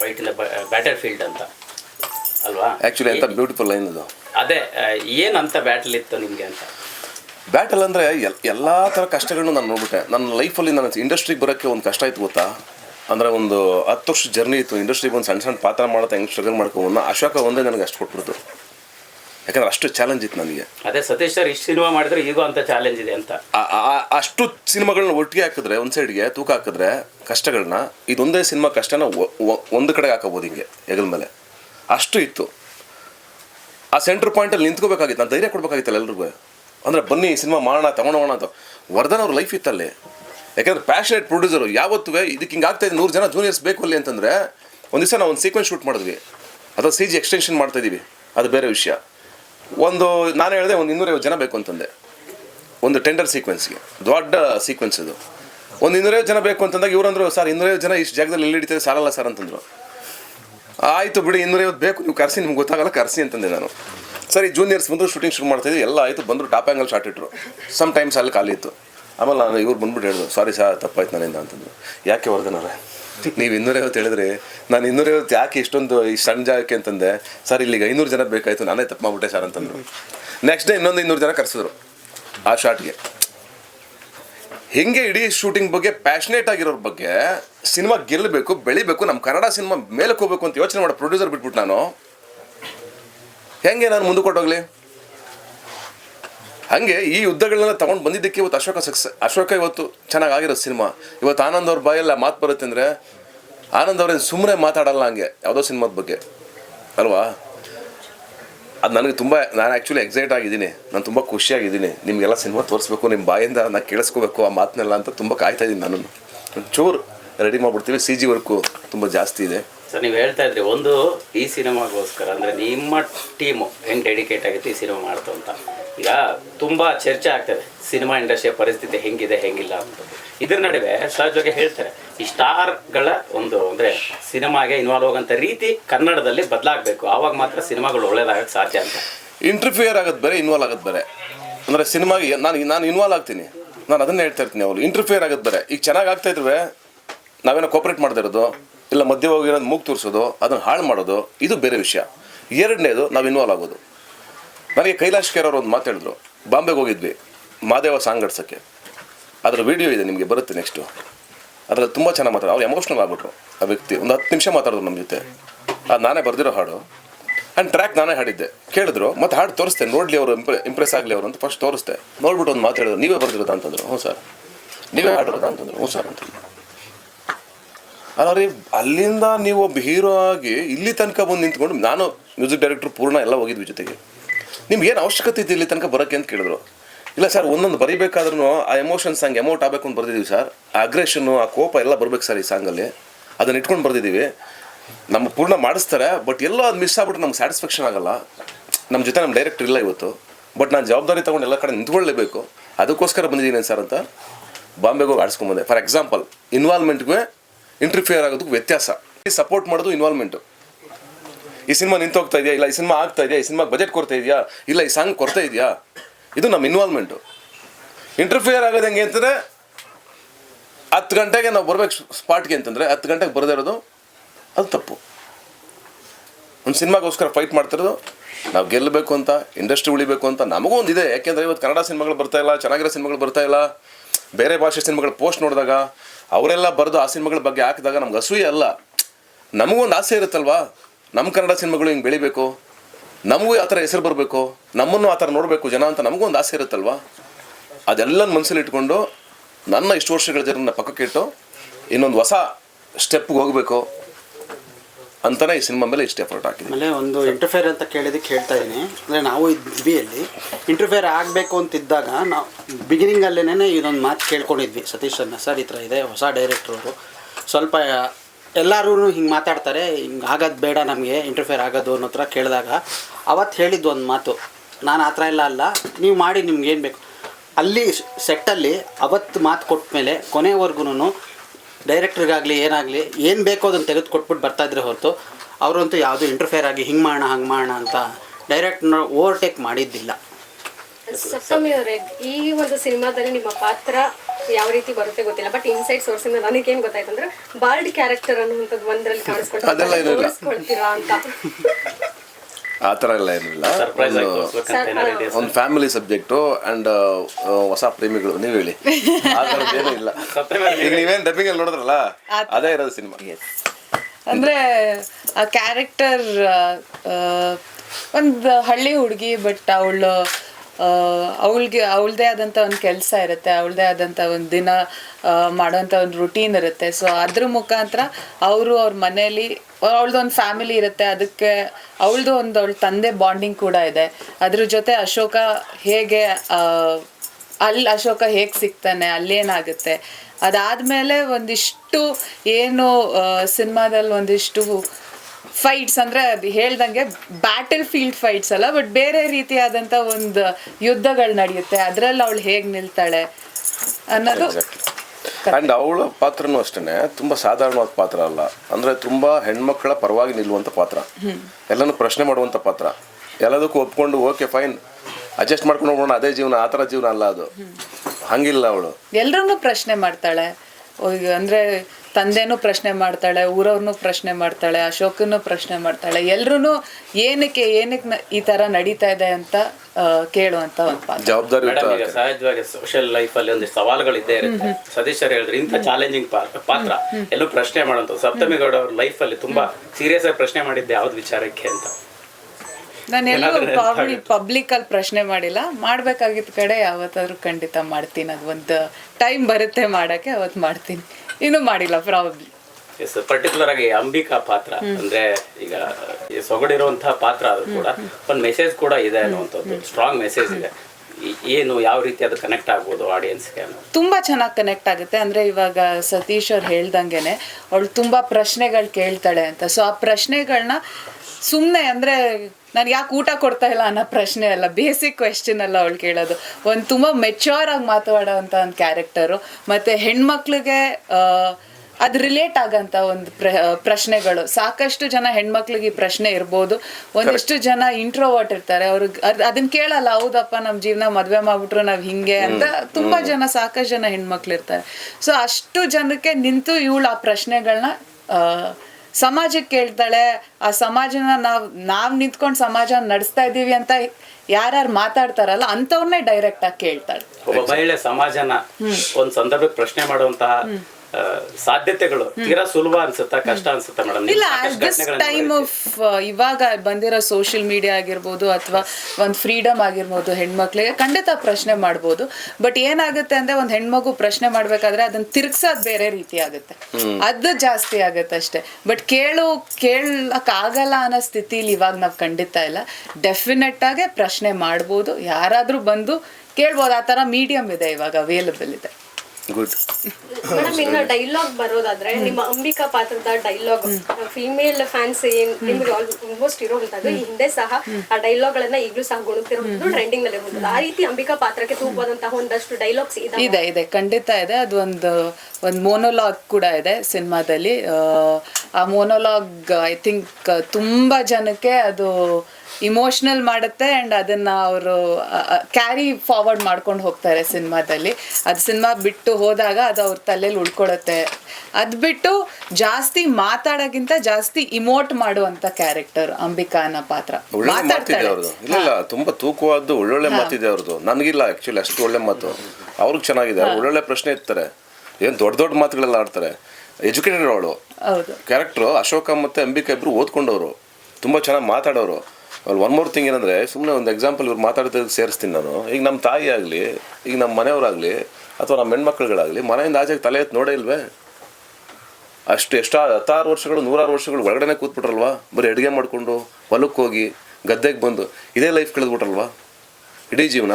Fight ಇನ್ battle field ಅಂತ. ಅಲ್ವಾ? Actually ಅಂತ ಬ್ಯೂಟಿಫುಲ್ ಲೈನ್ ಅದು ಅದೇ ಏನು ಏನಂತ ಬ್ಯಾಟಲ್ ಇತ್ತು ನಿಮಗೆ ಅಂತ? ಬ್ಯಾಟಲ್ ಅಂದರೆ ಎಲ್ ಎಲ್ಲ ಥರ ಕಷ್ಟಗಳನ್ನು ನಾನು ನೋಡ್ಬಿಟ್ಟೆ. ನನ್ನ ಲೈಫಲ್ಲಿ ನನ್ನ ಇಂಡಸ್ಟ್ರಿಗೆ ಬರೋಕ್ಕೆ ಒಂದು ಕಷ್ಟ ಇತ್ತು ಗೊತ್ತಾ? ಅಂದರೆ ಒಂದು ಹತ್ತು ವರ್ಷ ಜರ್ನಿ ಇತ್ತು. ಇಂಡಸ್ಟ್ರಿಗೆ ಒಂದು ಸಣ್ಣ ಸಣ್ಣ ಪಾತ್ರ ಮಾಡೋದು ಹೆಂಗೆ ಸ್ಟ್ರಗಲ್ ಮಾಡ್ಕೊಂಡು ಅಶೋಕ ಒಂದೇ ನನಗೆ ಅಷ್ಟು ಕೊಟ್ಬಿಡ್ತು. ಯಾಕಂದ್ರೆ ಅಷ್ಟು ಚಾಲೆಂಜ್ ಇತ್ತು ನನಗೆ. ಅದೇ ಸತೀಶ್ ಸರ್ ಇಷ್ಟು ಸಿನಿಮಾ ಮಾಡಿದ್ರೆ ಈಗ ಅಂತ ಚಾಲೆಂಜ್ ಇದೆ ಅಂತ. ಆ- ಆ- ಅಷ್ಟು ಸಿನಿಮಾಗಳನ್ನ ಒಟ್ಟಿಗೆ ಹಾಕಿದ್ರೆ ಒಂದು ಸೈಡ್ಗೆ ತೂಕ ಹಾಕಿದ್ರೆ ಕಷ್ಟಗಳನ್ನ ಇದೊಂದೇ ಸಿನಿಮಾ ಕಷ್ಟನ ಒ- ಒ- ಒಂದು ಕಡೆಗೆ ಹಾಕೋಬೋದು ಹಿಂಗೆ ಹೆಗಲ ಮೇಲೆ. ಅಷ್ಟು ಇತ್ತು. ಆ ಸೆಂಟ್ರ್ ಪಾಯಿಂಟಲ್ಲಿ ನಿಂತ್ಕೋಬೇಕಾಗಿತ್ತು ನಾನು ಧೈರ್ಯ ಕೊಡ್ಬೇಕಾಗಿತ್ತಲ್ಲ ಎಲ್ರಿಗೂ. ಅಂದರೆ ಬನ್ನಿ ಈ ಸಿನಿಮಾ ಮಾಡೋಣ ತಗೊಳೋಣ ಅಂತ. ವರ್ಧನ್ ಅವ್ರ ಲೈಫ್ ಇತ್ತಲ್ಲಿ. ಯಾಕಂದ್ರೆ ಪ್ಯಾಷನೇಟ್ ಪ್ರೊಡ್ಯೂಸರು ಯಾವತ್ತೂ ಇದಕ್ಕೆ ಹಿಂಗೆ ಆಗ್ತಾ ಇದೆ ನೂರು ಜನ ಜೂನಿಯರ್ಸ್ ಬೇಕು ಅಲ್ಲಿ ಅಂತಂದರೆ ಒಂದು ದಿವಸ ನಾವು ಒಂದು ಸೀಕ್ವೆನ್ಸ್ ಶೂಟ್ ಮಾಡಿದ್ವಿ. ಅಥವಾ ಸಿ ಜಿ ಎಕ್ಸ್ಟೆನ್ಷನ್ ಮಾಡ್ತಾ ಇದೀವಿ. ಅದು ಬೇರೆ ವಿಷಯ. ಒಂದು, ನಾನು ಹೇಳಿದೆ ಒಂದು ಇನ್ನೂರೈವತ್ತು ಜನ ಬೇಕು ಅಂತಂದೆ. ಒಂದು ಟೆಂಡರ್ ಸೀಕ್ವೆನ್ಸ್ಗೆ ದೊಡ್ಡ ಸೀಕ್ವೆನ್ಸ್ ಇದು. ಒಂದು ಇನ್ನೂರೈವತ್ತು ಜನ ಬೇಕು ಅಂತಂದಾಗ ಇವರಂದ್ರು ಸರ್, ಇನ್ನೂರೈವತ್ತು ಜನ ಇಷ್ಟು ಜಾಗದಲ್ಲಿ ಎಲ್ಲಿ ಹಿಡಿತಾರೆ? ಸಾಲಲ್ಲ ಸರ್, ಅಂತಂದ್ರು. ಆಯಿತು ಬಿಡಿ, ಇನ್ನೂರೈವತ್ತು ಬೇಕು, ನೀವು ಕರೆಸಿ, ನಿಮ್ಗೆ ಗೊತ್ತಾಗಲ್ಲ, ಕರೆಸಿ, ಅಂತಂದೆ ನಾನು. ಸರಿ ಜೂನಿಯರ್ಸ್ ಬಂದರು ಶೂಟಿಂಗ್ ಶುರು ಮಾಡ್ತಾಯಿದ್ವಿ ಎಲ್ಲ ಆಯಿತು, ಬಂದರು ಟಾಪ್ ಆ್ಯಂಗಲ್ ಶಾಟ್ ಇಟ್ಟರು ಸಮ್ ಟೈಮ್ಸ್ ಅಲ್ಲಿ ಖಾಲಿ ಇತ್ತು. ಆಮೇಲೆ ನಾನು ಇವ್ರು ಬಂದ್ಬಿಟ್ಟು ಹೇಳಿದ್ರು ಸಾರಿ ಸರ್ ತಪ್ಪಾಯ್ತು ನನ್ನಿಂದ, ಅಂತಂದ್ರು. ಯಾಕೆ ವರ್ಧನವ್ರೆ ನೀವು ಇನ್ನೂರೈವತ್ತು ಹೇಳಿದ್ರಿ, ನಾನು ಇನ್ನೂರೈವತ್ತು ಯಾಕೆ ಇಷ್ಟೊಂದು ಈ ಸಣ್ಣ ಜಾಗಕ್ಕೆ ಅಂತಂದೆ, ಸರ್, ಇಲ್ಲಿಗೆ ಐನೂರು ಜನ ಬೇಕಾಯಿತು, ನಾನೇ ತಪ್ಪು ಮಾಡ್ಬಿಟ್ಟೆ ಸರ್, ಅಂತಂದ್ರು. ನೆಕ್ಸ್ಟ್ ಡೇ ಇನ್ನೊಂದು ಇನ್ನೂರು ಜನ ಕರೆಸಿದ್ರು, ಆ ಶಾರ್ಟ್ಗೆ ಹಿಂಗೆ ಇಡೀ ಶೂಟಿಂಗ್ ಬಗ್ಗೆ ಪ್ಯಾಷನೇಟ್ ಆಗಿರೋರ ಬಗ್ಗೆ ಸಿನಿಮಾ ಗೆಲ್ಲಬೇಕು, ಬೆಳಿಬೇಕು ನಮ್ಮ ಕನ್ನಡ ಸಿನಿಮಾ ಮೇಲಕ್ಕೆ ಹೋಗ್ಬೇಕು ಅಂತ ಯೋಚನೆ ಮಾಡೋ ಪ್ರೊಡ್ಯೂಸರ್ ಬಿಟ್ಬಿಟ್ಟು ನಾನು. ಹೆಂಗೆ ನಾನು ಮುಂದೆ ಕೊಟ್ಟೋಗ್ಲಿ ಹಾಗೆ ಈ ಯುದ್ಧಗಳನ್ನೆಲ್ಲ ತಗೊಂಡು ಬಂದಿದ್ದಕ್ಕೆ ಇವತ್ತು ಅಶೋಕ ಸಕ್ಸ್, ಅಶೋಕ ಇವತ್ತು ಚೆನ್ನಾಗಿ ಆಗಿರೋ ಸಿನಿಮಾ. ಇವತ್ತು ಆನಂದ್ ಅವ್ರ ಬಾಯೆಲ್ಲ ಮಾತು ಬರುತ್ತೆ ಅಂದರೆ, ಆನಂದ್ ಅವ್ರೇನು ಸುಮ್ಮನೆ ಮಾತಾಡಲ್ಲ ಹಂಗೆ, ಯಾವುದೋ ಸಿನಿಮಾದ ಬಗ್ಗೆ. ಅಲ್ವಾ? ಅದು ನನಗೆ ತುಂಬ, ನಾನು ಆ್ಯಕ್ಚುಲಿ ಎಕ್ಸೈಟ್ ಆಗಿದ್ದೀನಿ. ನಾನು ತುಂಬ ಖುಷಿಯಾಗಿದ್ದೀನಿ. ನಿಮಗೆಲ್ಲ ಸಿನಿಮಾ ತೋರಿಸ್ಬೇಕು ನಿಮ್ಮ ಬಾಯಿಂದ ನಾನು ಕೇಳಿಸ್ಕೋಬೇಕು ಆ ಮಾತನ್ನೆಲ್ಲ ಅಂತ ತುಂಬ ಕಾಯ್ತಾ ಇದ್ದೀನಿ ನಾನು ಚೂರು ರೆಡಿ ಮಾಡಿಬಿಡ್ತೀವಿ. ಸಿ ಜಿ ವರ್ಕು ತುಂಬ ಜಾಸ್ತಿ ಇದೆ. ಸರ್ ನೀವು ಹೇಳ್ತಾ ಇದ್ರಿ, ಒಂದು ಈ ಸಿನಿಮಾಗೋಸ್ಕರ ಅಂದರೆ ನಿಮ್ಮ ಟೀಮು ಹೆಂಗೆ ಡೆಡಿಕೇಟ್ ಆಗಿತ್ತು ಈ ಸಿನಿಮಾ ಮಾಡ್ತು ಅಂತ. ಈಗ ತುಂಬ ಚರ್ಚೆ ಆಗ್ತದೆ. ಸಿನಿಮಾ ಇಂಡಸ್ಟ್ರಿಯ ಪರಿಸ್ಥಿತಿ ಹೆಂಗಿದೆ, ಹೆಂಗಿಲ್ಲ ಅಂತ. ಇದ್ರ ನಡುವೆ ಸಹಜವಾಗಿ ಹೇಳ್ತಾರೆ, ಈ ಸ್ಟಾರ್ಗಳ ಒಂದು ಅಂದರೆ ಸಿನಿಮಾಗೆ ಇನ್ವಾಲ್ವ್ ಆಗಂತ ರೀತಿ ಕನ್ನಡದಲ್ಲಿ ಬದಲಾಗಬೇಕು. ಆವಾಗ ಮಾತ್ರ ಸಿನಿಮಾಗಳು ಒಳ್ಳೇದಾಗಕ್ಕೆ ಸಾಧ್ಯ ಅಂತ. ಇಂಟರ್ಫಿಯರ್ ಆಗೋದು ಬೇರೆ ಇನ್ವಾಲ್ವ್ ಆಗೋದು ಬೇರೆ. ಅಂದರೆ ಸಿನಿಮಾಗೆ ನಾನು ನಾನು ಇನ್ವಾಲ್ವ್ ಆಗ್ತೀನಿ. ನಾನು ಅದನ್ನೇ ಹೇಳ್ತಾ ಇರ್ತೀನಿ ಅವರು. ಇಂಟರ್ಫಿಯರ್ ಆಗೋದು ಬೇರೆ. ಈಗ ಚೆನ್ನಾಗಿ ಆಗ್ತಾ ಇದ್ರೆ ನಾವೇನೋ ಕೋಪ್ರೇಟ್ ಮಾಡ್ತಾ ಇರೋದು, ಇಲ್ಲ ಮಧ್ಯ ಹೋಗಿರೋದು ಮೂಗು ತೋರಿಸೋದು, ಅದನ್ನು ಹಾಳು ಮಾಡೋದು, ಇದು ಬೇರೆ ವಿಷಯ. ಎರಡನೇದು ನಾವು ಇನ್ವಾಲ್ವ್ ಆಗೋದು. ನನಗೆ ಕೈಲಾಶ್ ಕೇರ್ ಅವರು ಒಂದು ಮಾತಾಡಿದ್ರು ಬಾಂಬೆಗೆ ಹೋಗಿದ್ವಿ, ಮಾದೇವ ಸಾಂಗಡ್ಸೋಕ್ಕೆ ಅದರ ವಿಡಿಯೋ ಇದೆ, ನಿಮಗೆ ಬರುತ್ತೆ ನೆಕ್ಸ್ಟು ಅದರಲ್ಲಿ ತುಂಬ ಚೆನ್ನಾಗಿ ಮಾತಾಡೋ, ಅವ್ರು ಎಮೋಷ್ನಲ್ ಆಗ್ಬಿಟ್ರು, ಆ ವ್ಯಕ್ತಿ. ಒಂದು ಹತ್ತು ನಿಮಿಷ ಮಾತಾಡಿದ್ರು ನಮ್ಮ ಜೊತೆ. ಅದು ನಾನೇ ಬರೆದಿರೋ ಹಾಡು. ಆ್ಯಂಡ್ ಟ್ರ್ಯಾಕ್ ನಾನೇ ಹಾಡಿದ್ದೆ. ಕೇಳಿದ್ರು, ಮತ್ತೆ ಹಾಡು ತೋರಿಸ್ತೆ, ನೋಡಲಿ ಅವರು ಇಂಪ್ರೆ ಇಂಪ್ರೆಸ್ ಆಗಲಿ ಅವರು ಅಂತ ಫಸ್ಟ್ ತೋರಿಸ್ತೆ. ನೋಡ್ಬಿಟ್ಟು ಒಂದು ಮಾತಾಡಿದ್ರು ನೀವೇ ಬರೆದಿರೋದು ಅಂತಂದ್ರು. ಹ್ಞೂ ಸರ್. ನೀವೇ ಹಾಡಿರೋದು ಅಂತಂದ್ರು. ಹ್ಞೂ ಸರ್ ಅಂತಂದ್ರು. ಅಲ್ಲ ಅಲ್ಲಿಂದ ನೀವು ಒಬ್ಬ ಹೀರೋ ಆಗಿ ಇಲ್ಲಿ ತನಕ ಬಂದು ನಿಂತ್ಕೊಂಡು, ನಾನು ಮ್ಯೂಸಿಕ್ ಡೈರೆಕ್ಟ್ರು ಪೂರ್ಣ ಎಲ್ಲ ಹೋಗಿದ್ವಿ ಜೊತೆಗೆ. ನಿಮ್ಗೆ ಏನು ಅವಶ್ಯಕತೆ ಇದೆ ಇಲ್ಲಿ ತನಕ ಬರೋಕ್ಕೆ ಅಂತ ಕೇಳಿದ್ರು. ಇಲ್ಲ ಸರ್ ಒಂದೊಂದು ಬರಿಬೇಕಾದ್ರೂ ಆ ಎಮೋಷನ್ಸ್ ಹಂಗೆ ಎಮೌಂಟ್ ಆಗಬೇಕು ಅಂತ ಬರ್ದಿದ್ದೀವಿ ಸರ್ ಆ ಅಗ್ರೆಷನ್ನು ಆ ಕೋಪ ಎಲ್ಲ ಬರ್ಬೇಕು ಸರ್ ಈ ಸಾಂಗಲ್ಲಿ ಅದನ್ನ ಇಟ್ಕೊಂಡು ಬರ್ದಿದ್ದೀವಿ ನಮ್ಮ ಪೂರ್ಣ ಮಾಡಿಸ್ತಾರೆ ಬಟ್ ಎಲ್ಲೋ ಅದು ಮಿಸ್ ಆಗ್ಬಿಟ್ಟು ನಮ್ಗೆ ಸ್ಯಾಟಿಸ್ಫ್ಯಾಕ್ಷನ್ ಆಗಲ್ಲ. ನಮ್ಮ ಜೊತೆ ನಮ್ಮ ಡೈರೆಕ್ಟರ್ ಇಲ್ಲ ಇವತ್ತು. ಬಟ್ ನಾನು ಜವಾಬ್ದಾರಿ ತೊಗೊಂಡು ಎಲ್ಲ ಕಡೆ ನಿಂತ್ಕೊಳ್ಳೇಬೇಕು. ಅದಕ್ಕೋಸ್ಕರ ಬಂದಿದ್ದೀನಿ ಸರ್ ಅಂತ ಬಾಂಬೆಗೆ ಹೋಗಿ ಆಡಿಸ್ಕೊಂಬಂದೆ ಫಾರ್ ಎಕ್ಸಾಂಪಲ್ ಇನ್ವಾಲ್ವ್ಮೆಂಟ್ಗೆ ಇಂಟರ್ಫಿಯರ್ ಆಗೋದಕ್ಕೆ ವ್ಯತ್ಯಾಸ. ಸಪೋರ್ಟ್ ಮಾಡೋದು ಇನ್ವಾಲ್ವ್ಮೆಂಟು ಈ ಸಿನಿಮಾ ನಿಂತೋಗ್ತಾ ಇದೆಯಾ? ಇಲ್ಲ, ಈ ಸಿನಿಮಾ ಆಗ್ತಾ ಇದೆಯಾ? ಈ ಸಿನಿಮಾಗೆ ಬಜೆಟ್ ಕೊಡ್ತಾ ಇದೆಯಾ? ಇಲ್ಲ, ಈ ಸಾಂಗ್ ಕೊಡ್ತಾ ಇದೆಯಾ? ಇದು ನಮ್ಮ ಇನ್ವಾಲ್ವ್ಮೆಂಟು ಇಂಟರ್ಫಿಯರ್ ಆಗೋದು ಹೆಂಗೆ ಅಂತಂದರೆ, ಹತ್ತು ಗಂಟೆಗೆ ನಾವು ಬರಬೇಕು ಸ್ಪಾಟ್ಗೆ ಅಂತಂದರೆ, ಹತ್ತು ಗಂಟೆಗೆ ಬರದೇ ಇರೋದು ಅದು ತಪ್ಪು. ಒಂದು ಸಿನಿಮಾಗೋಸ್ಕರ ಫೈಟ್ ಮಾಡ್ತಿರೋದು, ನಾವು ಗೆಲ್ಲಬೇಕು ಅಂತ ಇಂಡಸ್ಟ್ರಿ ಉಳಿಬೇಕು ಅಂತ ನಮಗೂ ಇದೆ. ಯಾಕೆಂದರೆ ಇವತ್ತು ಕನ್ನಡ ಸಿನಿಮಾಗಳು ಬರ್ತಾ ಇಲ್ಲ, ಚೆನ್ನಾಗಿರೋ ಸಿನಿಮಾಗಳು ಬರ್ತಾ ಇಲ್ಲ. ಬೇರೆ ಭಾಷೆ ಸಿನಿಮಾಗಳು ಪೋಸ್ಟ್ ನೋಡಿದಾಗ, ಅವರೆಲ್ಲ ಬರೆದು ಆ ಸಿನಿಮಾಗಳ ಬಗ್ಗೆ ಹಾಕಿದಾಗ ನಮ್ಗೆ ಅಸೂಯೆ ಅಲ್ಲ. ನಮಗೂ ಒಂದು ಆಸೆ ಇರುತ್ತಲ್ವಾ? ನಮ್ಮ ಕನ್ನಡ ಸಿನಿಮಾಗಳು ಹಿಂಗೆ ಬೆಳಿಬೇಕು? ನಮಗೂ ಆ ಥರ ಹೆಸರು ಬರಬೇಕು? ನಮ್ಮನ್ನು ಆ ಥರ ನೋಡಬೇಕು ಜನ ಅಂತ ನಮಗೂ ಒಂದು ಆಸೆ ಇರುತ್ತಲ್ವಾ? ಅದೆಲ್ಲ ಮನಸ್ಸಲ್ಲಿ ಇಟ್ಕೊಂಡು ನನ್ನ ಇಷ್ಟು ವರ್ಷಗಳ ಜನರನ್ನ ಪಕ್ಕಕ್ಕೆ ಇಟ್ಟು ಇನ್ನೊಂದು ಹೊಸ ಸ್ಟೆಪ್ಗೆ ಹೋಗಬೇಕು ಅಂತಲೇ ಈ ಸಿನಿಮಾ ಮೇಲೆ ಇಷ್ಟು ಎಫರ್ಟ್ ಹಾಕಿದೆ ಆಮೇಲೆ ಒಂದು ಇಂಟರ್ಫೇರ್ ಅಂತ ಕೇಳಿದಕ್ಕೆ ಹೇಳ್ತಾ ಇದ್ದೀನಿ. ಅಂದರೆ ನಾವು ಇದ್ವಿ ಅಲ್ಲಿ ಇಂಟರ್ಫೇರ್ ಆಗಬೇಕು ಅಂತಿದ್ದಾಗ ನಾವು ಬಿಗಿನಿಂಗಲ್ಲೇನೆ ಇದೊಂದು ಮಾತು ಕೇಳ್ಕೊಂಡಿದ್ವಿ. ಸತೀಶ್ ಅನ್ನ ಸರ್ ಈ ಥರ ಇದೆ, ಹೊಸ ಡೈರೆಕ್ಟ್ರವರು ಸ್ವಲ್ಪ ಎಲ್ಲರೂ ಹಿಂಗೆ ಮಾತಾಡ್ತಾರೆ, ಹಿಂಗೆ ಆಗೋದು ಬೇಡ ನಮಗೆ ಇಂಟರ್ಫೇರ್ ಆಗೋದು ಅನ್ನೋ ಥರ ಕೇಳಿದಾಗ ಅವತ್ತು ಹೇಳಿದ್ದು ಒಂದು ಮಾತು, ನಾನು ಆ ಥರ ಎಲ್ಲ ಅಲ್ಲ, ನೀವು ಮಾಡಿ ನಿಮ್ಗೆ ಏನು ಬೇಕು. ಅಲ್ಲಿ ಸೆಟ್ಟಲ್ಲಿ ಅವತ್ತು ಮಾತು ಕೊಟ್ಟ ಮೇಲೆ ಕೊನೆವರೆಗೂ ಡೈರೆಕ್ಟ್ರಿಗಾಗಲಿ, ಏನಾಗಲಿ, ಏನು ಬೇಕೋ ಅದನ್ನು ತೆಗೆದು ಕೊಟ್ಬಿಟ್ಟು ಬರ್ತಾಯಿದ್ರೆ ಹೊರತು ಅವರಂತೂ ಯಾವುದೂ ಇಂಟರ್ಫೇರ್ ಆಗಿ ಹಿಂಗೆ ಮಾಡೋಣ, ಹಂಗೆ ಮಾಡೋಣ ಅಂತ ಡೈರೆಕ್ಟ್ ಓವರ್ಟೇಕ್ ಮಾಡಿದ್ದಿಲ್ಲ. ಸಪ್ತಮಿ ಅವರೇ, ಈ ಒಂದು ಸಿನಿಮಾದಲ್ಲಿ ನಿಮ್ಮ ಪಾತ್ರ ಯಾವ ರೀತಿ ಬರುತ್ತೆ ಗೊತ್ತಿಲ್ಲ. ಬಟ್ ಇನ್ಸೈಡ್ ಸೋರ್ಸ್ ಇಂದ ನನಗೇನ್ ಗೊತ್ತಾಯ್ತು ಅಂದ್ರೆ ಬಾಲ್ಡ್ ಕ್ಯಾರೆಕ್ಟರ್ ಅನ್ನುವಂಥದ್ದು ಒಂದ್ರಲ್ಲಿ ಏನೂ. ಕಾಣಿಸ್ಕೊಳ್ತೀರಾ ಅಂತ. ಆ ಥರ ಎಲ್ಲ ಏನಿಲ್ಲ. ಒಂದು- ಫ್ಯಾಮಿಲಿ ಸಬ್ಜೆಕ್ಟು ಆ್ಯಂಡ್ ಹೊಸ ಪ್ರೇಮಿಗಳು ನೀವು ಹೇಳಿ. ಆ ಥರದ್ದು ಏನೂ ಇಲ್ಲ. ಈಗ ನೀವೇನು ಡಬ್ಬಿಂಗಲ್ಲಿ ನೋಡಿದ್ರಲ್ಲ? ಅದೇ. ಇರೋದು ಸಿನಿಮಾ ಅಂದ್ರೆ ಆ ಕ್ಯಾರೆಕ್ಟರ್ ಒಂದು ಹಳ್ಳಿ ಹುಡುಗಿ ಬಟ್ ಅವಳು ಅವಳಿಗೆ, ಅವಳದೇ ಆದಂಥ ಒಂದು ಕೆಲಸ ಇರುತ್ತೆ, ಅವಳದೇ ಆದಂಥ ಒಂದು ದಿನ ಮಾಡುವಂಥ ಒಂದು ರುಟೀನ್ ಇರುತ್ತೆ. ಸೊ ಅದ್ರ ಮುಖಾಂತರ ಅವರು ಅವ್ರ ಮನೆಯಲ್ಲಿ ಅವಳದೊಂದು ಫ್ಯಾಮಿಲಿ ಇರುತ್ತೆ, ಅದಕ್ಕೆ ಅವಳದು ಒಂದು ಅವಳ ತಂದೆ ಬಾಂಡಿಂಗ್ ಕೂಡ ಇದೆ. ಅದ್ರ ಜೊತೆ ಅಶೋಕ ಹೇಗೆ ಅಲ್ಲಿ ಅಶೋಕ ಹೇಗೆ ಸಿಗ್ತಾನೆ, ಅಲ್ಲೇನಾಗುತ್ತೆ? ಅದಾದಮೇಲೆ ಒಂದಿಷ್ಟು ಏನು ಸಿನಿಮಾದಲ್ಲಿ ಒಂದಿಷ್ಟು ಫೈಟ್ಸ್ ಅಂದರೆ ಅದು ಹೇಳ್ದಂಗೆ ಬ್ಯಾಟಲ್ ಫೀಲ್ಡ್ ಫೈಟ್ಸ್ ಅಲ್ಲ ಬಟ್ ಬೇರೆ ರೀತಿಯಾದಂಥ ಒಂದು ಯುದ್ಧಗಳು ನಡೆಯುತ್ತೆ. ಅದರಲ್ಲಿ ಅವಳು ಹೇಗೆ ನಿಲ್ತಾಳೆ ಅನ್ನೋದು ಅಂಡ್ ಅವಳ ಪಾತ್ರನೂ ಅಷ್ಟೇ ತುಂಬ ಸಾಧಾರಣವಾದ ಪಾತ್ರ ಅಲ್ಲ. ಅಂದರೆ ತುಂಬ ಹೆಣ್ಮಕ್ಳ ಪರವಾಗಿ ನಿಲ್ಲುವಂಥ ಪಾತ್ರ. ಎಲ್ಲನೂ ಪ್ರಶ್ನೆ ಮಾಡುವಂಥ ಪಾತ್ರ. ಎಲ್ಲದಕ್ಕೂ ಒಪ್ಕೊಂಡು ಓಕೆ ಫೈನ್ ಅಡ್ಜಸ್ಟ್ ಮಾಡ್ಕೊಂಡು ಹೋಗೋಣ ಅದೇ ಜೀವನ ಆ ಥರ ಜೀವನ ಅಲ್ಲ ಅದು. ಹಂಗಿಲ್ಲ ಅವಳು. ಎಲ್ಲರನ್ನೂ ಪ್ರಶ್ನೆ ಮಾಡ್ತಾಳೆ. ಅಂದ್ರೆ ತಂದೆನೂ ಪ್ರಶ್ನೆ ಮಾಡ್ತಾಳೆ ಊರವ್ರನ್ನೂ ಪ್ರಶ್ನೆ ಮಾಡ್ತಾಳೆ ಅಶೋಕನು ಪ್ರಶ್ನೆ ಮಾಡ್ತಾಳೆ ಎಲ್ರೂ ಏನಕ್ಕೆ ಏನಕ್ಕೆ ಈ ತರ ನಡೀತಾ ಇದೆ ಅಂತ ಕೇಳುವಂತ ಒಂದು ಪಾತ್ರ. ಜವಾಬ್ದಾರಿ ಮೇಡಮ್ ಈಗ ಸಹಜವಾಗಿ ಸೋಷಿಯಲ್ ಲೈಫ್ ಅಲ್ಲಿ ಒಂದು ಸವಾಲುಗಳು ಇದ್ದೇ ಇರುತ್ತೆ ಸತೀಶ್ ಸರ್ ಹೇಳಿದ್ರೆ ಇಂಥ ಚಾಲೆಂಜಿಂಗ್ ಪಾತ್ರ ಎಲ್ಲೂ ಪ್ರಶ್ನೆ ಮಾಡುವಂತ ಸಪ್ತಮಿ ಗೌಡ ಅವ್ರ ಲೈಫ್ ಅಲ್ಲಿ ತುಂಬಾ ಸೀರಿಯಸ್ ಆಗಿ ಪ್ರಶ್ನೆ ಮಾಡಿದ್ದೆ ಯಾವ್ದು ವಿಚಾರಕ್ಕೆ ಅಂತ. ನಾನು ಎಲ್ಲೂ ಪಬ್ಲಿಕ್ ಅಲ್ಲಿ ಪ್ರಶ್ನೆ ಮಾಡಿಲ್ಲ. ಮಾಡ್ಬೇಕಾಗಿದ್ದ ಕಡೆ ಯಾವತ್ತಾದ್ರೂ ಖಂಡಿತ ಮಾಡ್ತೀನಿ. ಅದು ಒಂದು ಟೈಮ್ ಬರುತ್ತೆ ಮಾಡಕ್ಕೆ ಅವತ್ತು ಮಾಡ್ತೀನಿ. ಇನ್ನೂ ಮಾಡಿಲ್ಲ ಪ್ರಾಬಬ್ಲಿ ಎಸ್ ಪರ್ಟಿಕ್ಯುಲರ್ ಆಗಿ ಅಂಬಿಕಾ ಪಾತ್ರ ಅಂದ್ರೆ ಈಗ ಸೊಗಡಿರುವಂತಹ ಪಾತ್ರ ಅದು ಕೂಡ ಒಂದು ಮೆಸೇಜ್ ಕೂಡ ಇದೆ ಅನ್ನುವಂಥದ್ದು. ಸ್ಟ್ರಾಂಗ್ ಮೆಸೇಜ್ ಇದೆ. ಏನು ಯಾವ ರೀತಿ ಅದು ಕನೆಕ್ಟ್ ಆಗ್ಬೋದು ಆಡಿಯನ್ಸ್ಗೆ ತುಂಬಾ ತುಂಬ ಚೆನ್ನಾಗಿ ಕನೆಕ್ಟ್ ಆಗುತ್ತೆ. ಅಂದ್ರೆ ಇವಾಗ ಸತೀಶ್ ಅವ್ರು ಹೇಳ್ದಂಗೆನೆ ಅವಳು ತುಂಬಾ ಪ್ರಶ್ನೆಗಳು ಕೇಳ್ತಾಳೆ ಅಂತ. ಸೊ ಆ ಪ್ರಶ್ನೆಗಳನ್ನ ಸುಮ್ಮನೆ ಅಂದರೆ ನಾನು ಯಾಕೆ ಊಟ ಕೊಡ್ತಾ ಇಲ್ಲ ಅನ್ನೋ ಪ್ರಶ್ನೆ ಅಲ್ಲ. ಬೇಸಿಕ್ ಕ್ವೆಶ್ಚನ್ ಅಲ್ಲ ಅವಳು ಕೇಳೋದು. ಒಂದು ತುಂಬ ಮೆಚ್ಯೂರ್ ಆಗಿ ಮಾತಾಡೋವಂಥ ಒಂದು ಕ್ಯಾರೆಕ್ಟರು ಮತ್ತು ಹೆಣ್ಮಕ್ಳಿಗೆ ಅದು ರಿಲೇಟ್ ಆಗಂತ ಒಂದು ಪ್ರ ಪ್ರಶ್ನೆಗಳು. ಸಾಕಷ್ಟು ಜನ ಹೆಣ್ಮಕ್ಳಿಗೆ ಈ ಪ್ರಶ್ನೆ ಇರ್ಬೋದು. ಒಂದಿಷ್ಟು ಜನ ಇಂಟ್ರೋವರ್ಟ್ ಇರ್ತಾರೆ. ಅವ್ರಿಗೆ ಅದ್- ಅದನ್ನ ಕೇಳಲ್ಲ. ಹೌದಪ್ಪ ನಮ್ಮ ಜೀವನ ಮದುವೆ ಮಾಡ್ಬಿಟ್ರು ನಾವು ಹಿಂಗೆ ಅಂತ ತುಂಬಾ ಜನ ಸಾಕಷ್ಟು ಜನ ಹೆಣ್ಮಕ್ಳು ಇರ್ತಾರೆ ಸೊ ಅಷ್ಟು ಜನಕ್ಕೆ ನಿಂತು ಇವಳು ಆ ಪ್ರಶ್ನೆಗಳನ್ನ ಸಮಾಜಕ್ಕೆ ಕೇಳ್ತಾಳೆ ಆ ಸಮಾಜನ ನಾವು ನಾವು ನಿಂತ್ಕೊಂಡು ಸಮಾಜ ನಡೆಸ್ತಾ ಇದ್ದೀವಿ ಅಂತ ಯಾರ್ಯಾರು ಮಾತಾಡ್ತಾರಲ್ಲ ಅಂತವ್ರನ್ನೇ ಡೈರೆಕ್ಟ್ ಆಗಿ ಕೇಳ್ತಾಳೆ. ಒಬ್ಬ ಮಹಿಳೆ ಸಮಾಜನ ಒಂದ್ ಸಂದರ್ಭಕ್ಕೆ ಪ್ರಶ್ನೆ ಮಾಡುವಂತಹ ಸಾಧ್ಯತೆಗಳು. ತೀರಾ ಸುಲಭ ಅನ್ಸುತ್ತಾ? ಕಷ್ಟ ಅನ್ಸುತ್ತಾ ಮೇಡಮ್ ಇಲ್ಲ ದಿಸ್ ಟೈಮ್ ಆಫ್ ಇವಾಗ ಬಂದಿರೋ ಸೋಷಿಯಲ್ ಮೀಡಿಯಾ ಆಗಿರ್ಬೋದು ಅಥವಾ ಒಂದು ಫ್ರೀಡಮ್ ಆಗಿರ್ಬೋದು ಹೆಣ್ಮಕ್ಳಿಗೆ ಖಂಡಿತ ಪ್ರಶ್ನೆ ಮಾಡ್ಬೋದು. ಬಟ್ ಏನಾಗುತ್ತೆ ಅಂದ್ರೆ ಒಂದು ಹೆಣ್ಮಗು ಪ್ರಶ್ನೆ ಮಾಡ್ಬೇಕಾದ್ರೆ ಅದನ್ನ ತಿರ್ಗ್ಸೋದ್ ಬೇರೆ ರೀತಿ ಆಗುತ್ತೆ. ಅದು ಜಾಸ್ತಿ ಆಗುತ್ತೆ ಅಷ್ಟೇ. ಬಟ್ ಕೇಳು ಕೇಳಕ್ ಆಗಲ್ಲ ಅನ್ನೋ ಸ್ಥಿತಿಲಿ ಇವಾಗ ನಾವು ಖಂಡಿತ ಇಲ್ಲ. ಡೆಫಿನೆಟ್ ಆಗಿ ಪ್ರಶ್ನೆ ಮಾಡ್ಬೋದು. ಯಾರಾದ್ರೂ ಬಂದು ಕೇಳ್ಬೋದು. ಆ ತರ ಮೀಡಿಯಂ ಇದೆ ಇವಾಗ ಅವೈಲಬಲ್ ಇದೆ. ಗುಡ್. ಮೇಡಮ್ ಇನ್ನ ಡೈಲಾಗ್ ಬರೋದಾದ್ರೆ ನಿಮ್ಮ ಅಂಬಿಕಾ ಪಾತ್ರದ ಡೈಲಾಗ್ ಫಿಮೇಲ್ ಫ್ಯಾನ್ಸ್ ಏನ್ ನಿಮ್ಗೆ ಆಲ್ಮೋಸ್ಟ್ ಇರೋವಂಥದ್ದು ಈ ಹಿಂದೆ ಸಹ ಆ ಡೈಲಾಗ್ ಗಳನ್ನ ಈಗಲೂ ಸಹ ಗುಣತಿರುವಂಥದ್ದು ಟ್ರೆಂಡಿಂಗ್ನಲ್ಲಿ ಇರುವಂಥದ್ದು ಆ ರೀತಿ ಅಂಬಿಕಾ ಪಾತ್ರಕ್ಕೆ ತೂಗುವಂತಹ ಒಂದಷ್ಟು ಡೈಲಾಗ್ಸ್ ಇದೆ ಇದೆ. ಖಂಡಿತ ಇದೆ. ಅದು ಒಂದು ಒಂದು ಮೋನೋಲಾಗ್ ಕೂಡ ಇದೆ ಸಿನಿಮಾದಲ್ಲಿ. ಆ ಮೋನೋಲಾಗ್ ಐ ಥಿಂಕ್ ತುಂಬಾ ಜನಕ್ಕೆ ಅದು ಇಮೋಷ್ನಲ್ ಮಾಡುತ್ತೆ ಅಂಡ್ ಅದನ್ನ ಅವರು ಕ್ಯಾರಿ ಫಾರ್ವರ್ಡ್ ಮಾಡ್ಕೊಂಡು ಹೋಗ್ತಾರೆ ಸಿನಿಮಾದಲ್ಲಿ. ಅದು ಸಿನಿಮಾ ಬಿಟ್ಟು ಹೋದಾಗ ಅದು ಅವ್ರ ತಲೆಯಲ್ಲಿ ಉಳ್ಕೊಳತ್ತೆ. ಅದ್ ಬಿಟ್ಟು ಜಾಸ್ತಿ ಮಾತಾಡೋಕ್ಕಿಂತ ಜಾಸ್ತಿ ಇಮೋಟ್ ಮಾಡುವಂತ ಕ್ಯಾರೆಕ್ಟರ್ ಅಂಬಿಕಾ ಅನ್ನೋ ಪಾತ್ರ. ಮಾತಿದೆ ಅವ್ರದ್ದು. ಇಲ್ಲ ಇಲ್ಲ ತುಂಬಾ ತೂಕವಾದ್ದು ಒಳ್ಳೊಳ್ಳೆ ಮಾತಿದೆ ಅವ್ರದ್ದು. ನನಗಿಲ್ಲ ಆಕ್ಚುಲಿ ಅಷ್ಟು ಒಳ್ಳೆ ಮಾತು. ಅವ್ರಿಗೆ ಚೆನ್ನಾಗಿದೆ. ಒಳ್ಳೊಳ್ಳೆ ಪ್ರಶ್ನೆ ಇರ್ತಾರೆ ಏನು ದೊಡ್ಡ ದೊಡ್ಡ ಮಾತುಗಳೆಲ್ಲ ಆಡ್ತಾರೆ. ಎಜುಕೇಟೆಡ್ ಅವಳು ಕ್ಯಾರೆಕ್ಟ್ರು ಅಶೋಕ ಮತ್ತೆ ಅಂಬಿಕಾ ಇಬ್ಬರು ಓದ್ಕೊಂಡವರು. ತುಂಬಾ ಚೆನ್ನಾಗಿ ಮಾತಾಡೋರು. ಅಲ್ಲಿ ಒನ್ ಮೋರ್ ಥಿಂಗ್ ಏನಂದರೆ ಸುಮ್ಮನೆ ಒಂದು ಎಕ್ಸಾಂಪಲ್ ಇವ್ರು ಮಾತಾಡ್ತಿದ್ದು ಸೇರಿಸ್ತೀನಿ ನಾನು. ಈಗ ನಮ್ಮ ತಾಯಿ ಆಗಲಿ ಈಗ ನಮ್ಮ ಮನೆಯವರಾಗಲಿ ಅಥವಾ ನಮ್ಮ ಹೆಣ್ಮಕ್ಳುಗಳಾಗಲಿ ಮನೆಯಿಂದ ಆಚೆಗೆ ತಲೆ ಎತ್ತು ನೋಡೇ ಇಲ್ವೇ? ಅಷ್ಟು ಎಷ್ಟೋ ಹತ್ತಾರು ವರ್ಷಗಳು ನೂರಾರು ವರ್ಷಗಳು ಒಳಗಡೆ ಕೂತ್ಬಿಟ್ರಲ್ವಾ? ಬರೀ ಅಡುಗೆ ಮಾಡಿಕೊಂಡು ಹೊಲಕ್ಕೆ ಹೋಗಿ ಗದ್ದೆಗೆ ಬಂದು ಇದೇ ಲೈಫ್ ಕಳೆದ್ಬಿಟ್ರಲ್ವಾ? ಇಡೀ ಜೀವನ?